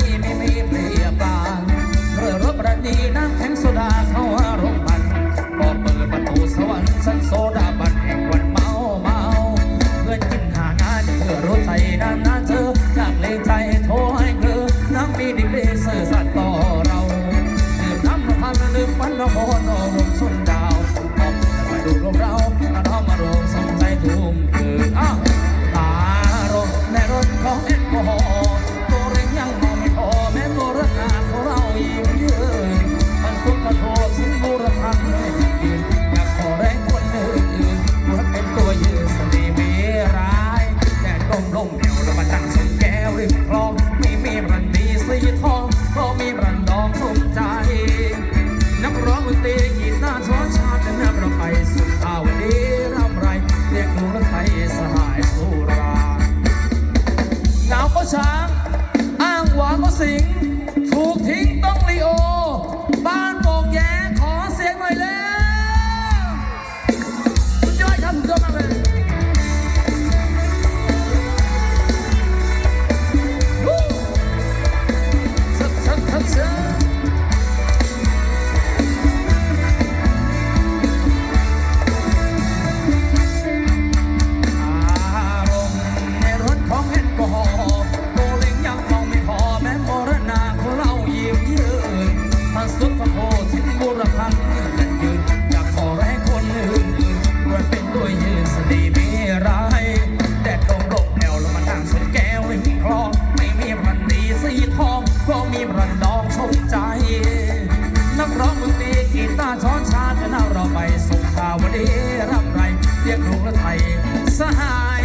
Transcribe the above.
ไม่เปอรบระดีน้ำแข็งโดาขาอรมันพอเปิดประตูสวรรค์ฉันโซดาบันแวัเมาเมาเพื่อนกินหางานเพื่อรู้ใจด้านาเธอจากเลงใจโทรให้เธอน้ำมีดิบเลเซอสัตว์ต่อเราดื่มน้ำพันดื่มมันน้ำพอนอรมสุนดาวพอมาดูเราเอาน้องมารวมสนใจทุ่มคือ้า สิงถูกทิ้งต้องลีโอ เรียกลุงละไทยสหาย